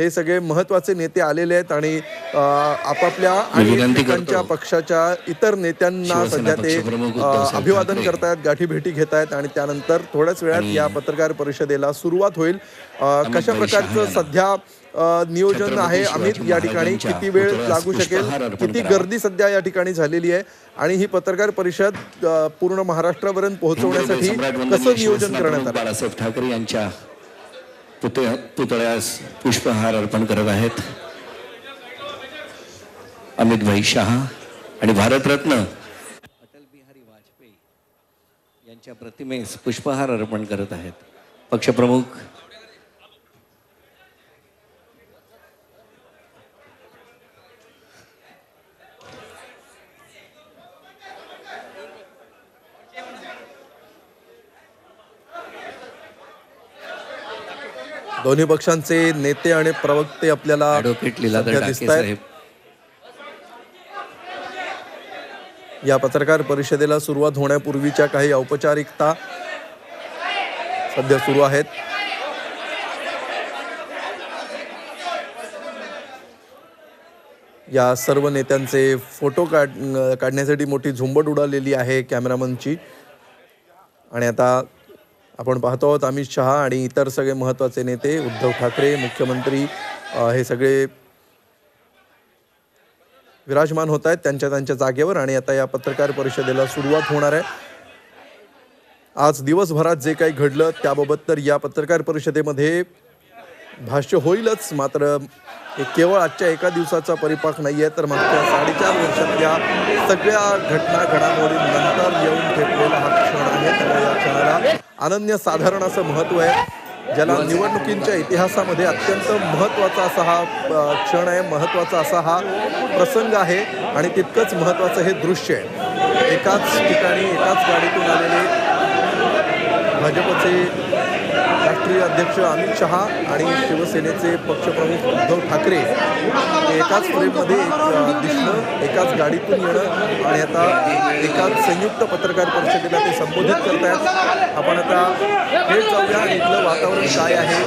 हे सगळे महत्त्वाचे नेते आलेले आहेत आणि आपापल्या आणि. पक्षाच्या इतर नेत्यांना सध्या ते अभिवादन. करतायत गाठी भेटी घेत आहेत आणि त्यानंतर थोड्याच वेळात या पत्रकार परिषदेला सुरुवात होईल कशा प्रकारचं. सध्या नियोजन आहे अमित या ठिकाणी किती वेळ लागू शकेल किती. गर्दी सध्या या ठिकाणी झालेली आहे आणि ही पत्रकार परिषद पूर्ण महाराष्ट्रापर्यंत पोहोचवण्यासाठी कसं नियोजन करण्यात आलं बाळासाहेब ठाकरे यांच्या पुतळ्या पुतळ्यास पुष्पहार अर्पण करत आहेत. अमित भाई शहा आणि भारतरत्न अटल बिहारी वाजपेयी यांच्या प्रतिमेस पुष्पहार अर्पण करत आहेत. पक्षप्रमुख दोन्ही पक्षांचे नेते आणि प्रवक्ते आपल्याला दिसतायत. साहेब. या पत्रकार परिषदेला सुरुवात होण्यापूर्वीच्या काही औपचारिकता सध्या सुरू आहेत. या सर्व नेत्यांचे फोटो काढ काढण्यासाठी मोठी झुंबड उडालेली आहे कॅमेरामनची. आणि आता आपण पाहतो आहोत अमित शहा आणि इतर सगळे महत्त्वाचे नेते उद्धव ठाकरे मुख्यमंत्री हे सगळे विराजमान होत आहेत त्यांच्या त्यांच्या जागेवर आणि आता या पत्रकार परिषदेला सुरुवात होणार आहे. आज दिवसभरात जे काही घडलं त्याबाबत तर या पत्रकार परिषदेमध्ये भाष्य होईलच. मात्र हे केवळ आजच्या एका दिवसाचा परिपाक नाही आहे तर मागच्या साडेचार वर्षातल्या सगळ्या घटना घडामोडींनंतर येऊन ठेपलेला हा क्षण आहे. त्यामुळे या क्षणाला अनन्य साधारण असं महत्त्व आहे. ज्याला निवडणुकींच्या इतिहासामध्ये अत्यंत महत्त्वाचा असा हा क्षण आहे महत्त्वाचा असा हा प्रसंग आहे आणि तितकंच महत्त्वाचं हे दृश्य आहे. एकाच ठिकाणी एकाच गाडीतून आलेले भाजपचे राष्ट्रीय अध्यक्ष अमित शहा आणि शिवसेनेचे पक्षप्रमुख उद्धव ठाकरे एकाच फ्रेममध्ये एक, दिसणं एकाच गाडीतून येणं आणि आता एकाच संयुक्त पत्रकार परिषदेला ते संबोधित करतायत. आपण आता थेट जाऊया इथलं वातावरण काय आहे?